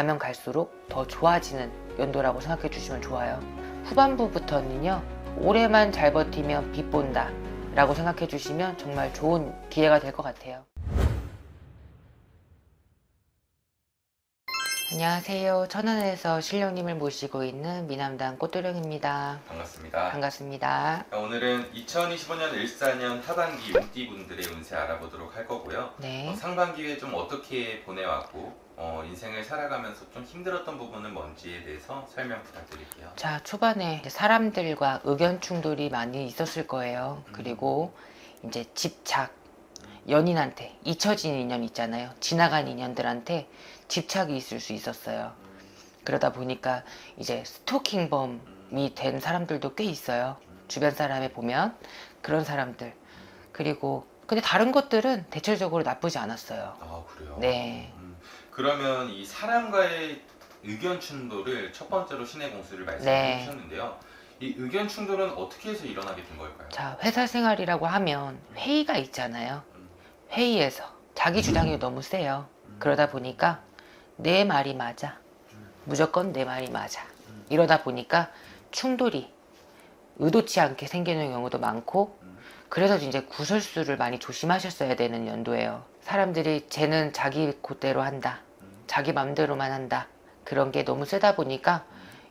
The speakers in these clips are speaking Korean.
가면 갈수록 더 좋아지는 연도라고 생각해 주시면 좋아요. 후반부부터는요, 올해만 잘 버티면 빚 본다. 라고 생각해 주시면 정말 좋은 기회가 될 것 같아요. 안녕하세요. 천안에서 신령님을 모시고 있는 미남당 꽃도령입니다. 반갑습니다. 반갑습니다. 오늘은 2025년 일사년 하반기 용띠분들의 운세 알아보도록 할 거고요. 네. 어, 상반기에 좀 어떻게 보내왔고 어, 인생을 살아가면서 좀 힘들었던 부분은 뭔지에 대해서 설명 부탁드릴게요. 자, 초반에 사람들과 의견 충돌이 많이 있었을 거예요. 그리고 이제 집착, 연인한테 잊혀진 인연 있잖아요. 지나간 인연들한테 집착이 있을 수 있었어요. 그러다 보니까 이제 스토킹범이 된 사람들도 꽤 있어요. 주변 사람에 보면 그런 사람들. 그리고 근데 다른 것들은 대체적으로 나쁘지 않았어요. 아 그래요? 네. 음, 그러면 이 사람과의 의견 충돌을 첫 번째로 신의 공수를 말씀해 네. 주셨는데요. 이 의견 충돌은 어떻게 해서 일어나게 된 걸까요? 자, 회사 생활이라고 하면 회의가 있잖아요. 회의에서 자기 주장이 너무 세요. 그러다 보니까 내 말이 맞아. 무조건 내 말이 맞아. 이러다 보니까 충돌이 의도치 않게 생기는 경우도 많고 그래서 이제 구설수를 많이 조심하셨어야 되는 연도예요. 사람들이 쟤는 자기 곧대로 한다. 자기 맘대로만 한다. 그런 게 너무 세다 보니까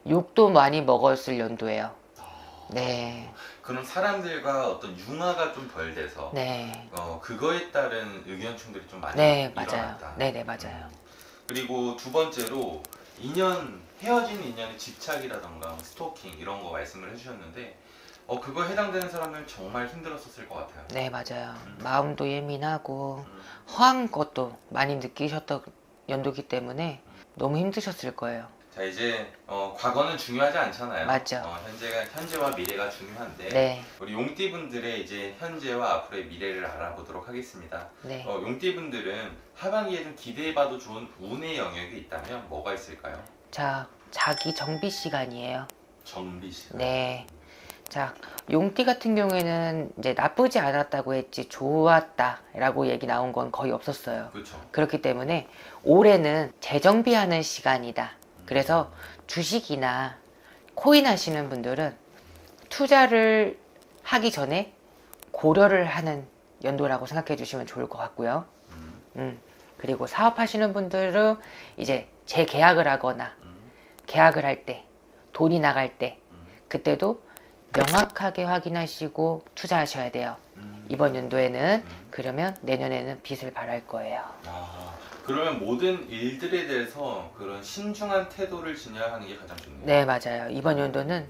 욕도 많이 먹었을 연도예요. 네. 그럼 사람들과 어떤 융화가 좀 덜 돼서 네. 어, 그거에 따른 의견 충돌이 좀 많이 네, 맞아요. 일어났다. 네, 네, 맞아요. 그리고 두 번째로 인연 헤어진 인연의 집착이라던가 스토킹 이런 거 말씀을 해주셨는데 어 그거 해당되는 사람은 정말 힘들었었을 것 같아요. 네, 맞아요. 마음도 예민하고 음, 허한 것도 많이 느끼셨던 연도기 때문에 너무 힘드셨을 거예요. 자 이제 어, 과거는 중요하지 않잖아요. 맞죠. 어, 현재가 현재와 미래가 중요한데 네, 우리 용띠분들의 이제 현재와 앞으로의 미래를 알아보도록 하겠습니다. 네. 어, 용띠분들은 하반기에 좀 기대해봐도 좋은 운의 영역이 있다면 뭐가 있을까요? 자, 자기 정비 시간이에요. 정비 시간. 네. 자, 용띠 같은 경우에는 이제 나쁘지 않았다고 했지 좋았다라고 얘기 나온 건 거의 없었어요. 그렇죠. 그렇기 때문에 올해는 재정비하는 시간이다. 그래서 주식이나 코인 하시는 분들은 투자를 하기 전에 고려를 하는 연도라고 생각해 주시면 좋을 것 같고요. 음, 음, 그리고 사업하시는 분들은 이제 재계약을 하거나 음, 계약을 할 때, 돈이 나갈 때, 음, 그때도 명확하게 확인하시고 투자하셔야 돼요. 음. 이번 연도에는 음. 그러면 내년에는 빚을 발할 거예요. 아, 그러면 모든 일들에 대해서 그런 신중한 태도를 지녀야 하는 게 가장 좋네요. 네, 맞아요. 이번 연도는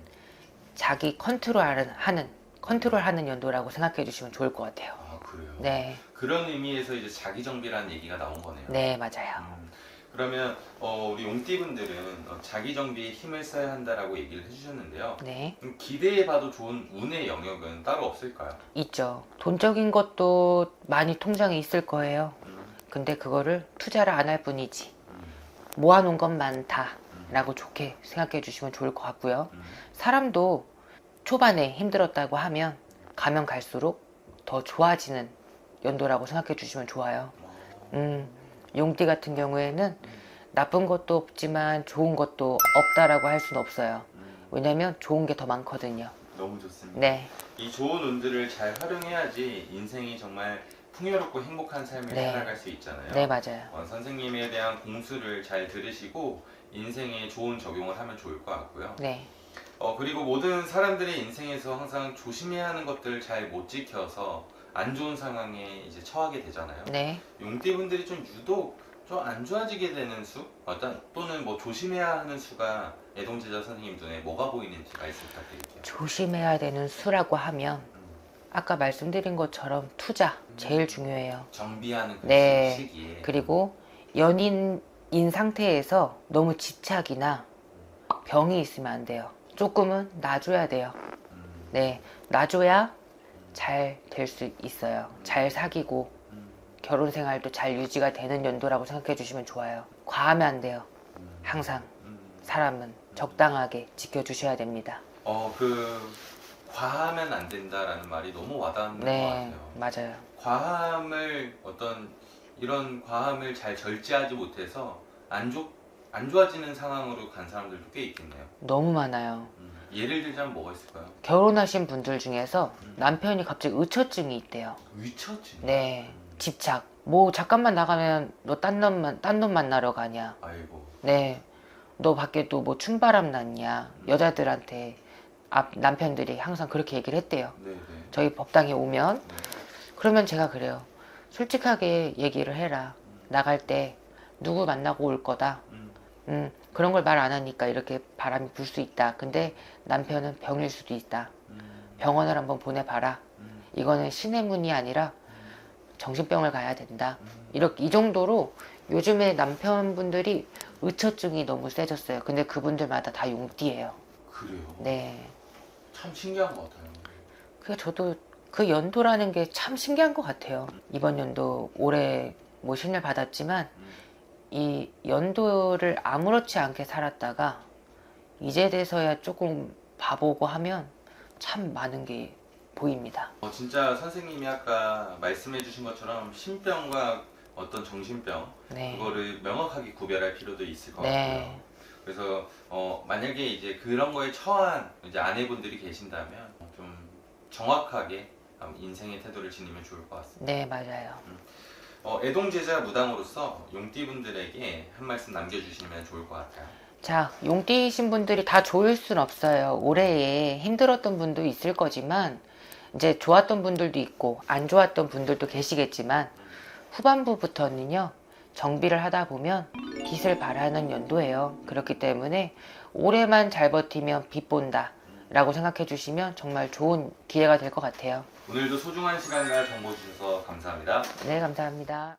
자기 컨트롤하는 하는 컨트롤하는 연도라고 생각해 주시면 좋을 것 같아요. 아, 그래요? 네, 그런 의미에서 이제 자기 정비라는 얘기가 나온 거네요. 네, 맞아요. 음, 그러면 어, 우리 용띠분들은 어, 자기 정비에 힘을 써야 한다라고 얘기를 해주셨는데요. 네, 기대해봐도 좋은 운의 영역은 따로 없을까요? 있죠. 돈적인 것도 많이 통장에 있을 거예요. 음, 근데 그거를 투자를 안 할 뿐이지. 음, 모아놓은 건 많다라고 좋게 생각해 주시면 좋을 것 같고요. 음. 사람도 초반에 힘들었다고 하면 가면 갈수록 더 좋아지는 연도라고 생각해 주시면 좋아요. 음, 용띠 같은 경우에는 나쁜 것도 없지만 좋은 것도 없다라고 할 수는 없어요. 음, 왜냐면 좋은 게 더 많거든요. 너무 좋습니다. 네, 이 좋은 운들을 잘 활용해야지 인생이 정말 풍요롭고 행복한 삶을 네. 살아갈 수 있잖아요. 네, 맞아요. 어, 선생님에 대한 공수를 잘 들으시고 인생에 좋은 적용을 하면 좋을 것 같고요. 네, 어, 그리고 모든 사람들의 인생에서 항상 조심해야 하는 것들을 잘 못 지켜서 안 좋은 상황에 이제 처하게 되잖아요. 네. 용띠분들이 좀 유독 좀 안 좋아지게 되는 수? 어떤 또는 뭐 조심해야 하는 수가 애동제자 선생님 눈에 뭐가 보이는지 말씀 부탁드릴게요. 조심해야 되는 수라고 하면 음, 아까 말씀드린 것처럼 투자 제일 중요해요. 정비하는 그 네. 시기에 그리고 연인인 상태에서 너무 집착이나 병이 있으면 안 돼요. 조금은 놔줘야 돼요. 음, 네, 놔줘야 잘 될 수 있어요. 잘 사귀고 음, 결혼 생활도 잘 유지가 되는 연도라고 생각해 주시면 좋아요. 과하면 안 돼요. 음, 항상 음. 사람은 적당하게 지켜주셔야 됩니다. 어, 그 과하면 안 된다라는 말이 너무 와닿는 네, 것 같아요. 맞아요. 과함을 어떤 이런 과함을 잘 절제하지 못해서 안 좋, 안 좋아지는 상황으로 간 사람들도 꽤 있겠네요. 너무 많아요. 음, 예를 들자면 뭐가 있을까요? 결혼하신 분들 중에서 남편이 갑자기 의처증이 있대요. 위처증. 네, 집착. 뭐 잠깐만 나가면 너 딴 놈만 딴 놈 만나러 가냐. 아이고. 네, 너 밖에 또뭐 춤바람 났냐. 여자들한테 앞 남편들이 항상 그렇게 얘기를 했대요. 네네. 저희 법당에 오면 네. 그러면 제가 그래요. 솔직하게 얘기를 해라. 나갈 때 누구 만나고 올 거다. 음, 음, 그런 걸 말 안 하니까 이렇게 바람이 불 수 있다. 근데 남편은 병일 수도 있다. 음, 병원을 한번 보내봐라. 음, 이거는 신의 문이 아니라 정신병을 가야 된다. 음. 이렇게 이 정도로 요즘에 남편분들이 의처증이 너무 세졌어요. 근데 그분들마다 다 용띠예요. 그래요. 네. 참 신기한 것 같아요. 그 저도 그 연도라는 게 참 신기한 것 같아요. 이번 연도 올해 뭐 신을 받았지만 음. 이 연도를 아무렇지 않게 살았다가 이제 돼서야 조금 봐보고 하면 참 많은 게 보입니다. 어, 진짜 선생님이 아까 말씀해주신 것처럼 신병과 어떤 정신병 네. 그거를 명확하게 구별할 필요도 있을 것 네. 같아요. 그래서 어, 만약에 이제 그런 거에 처한 이제 아내분들이 계신다면 좀 정확하게 음, 인생의 태도를 지니면 좋을 것 같습니다. 네, 맞아요. 어, 애동제자 무당으로서 용띠분들에게 한 말씀 남겨주시면 좋을 것 같아요. 자, 용띠이신 분들이 다 좋을 순 없어요. 올해에 힘들었던 분도 있을 거지만, 이제 좋았던 분들도 있고, 안 좋았던 분들도 계시겠지만, 후반부부터는요, 정비를 하다 보면 빛을 발하는 연도예요. 그렇기 때문에 올해만 잘 버티면 빛 본다. 라고 생각해 주시면 정말 좋은 기회가 될 것 같아요. 오늘도 소중한 시간과 정보 주셔서 감사합니다. 네, 감사합니다.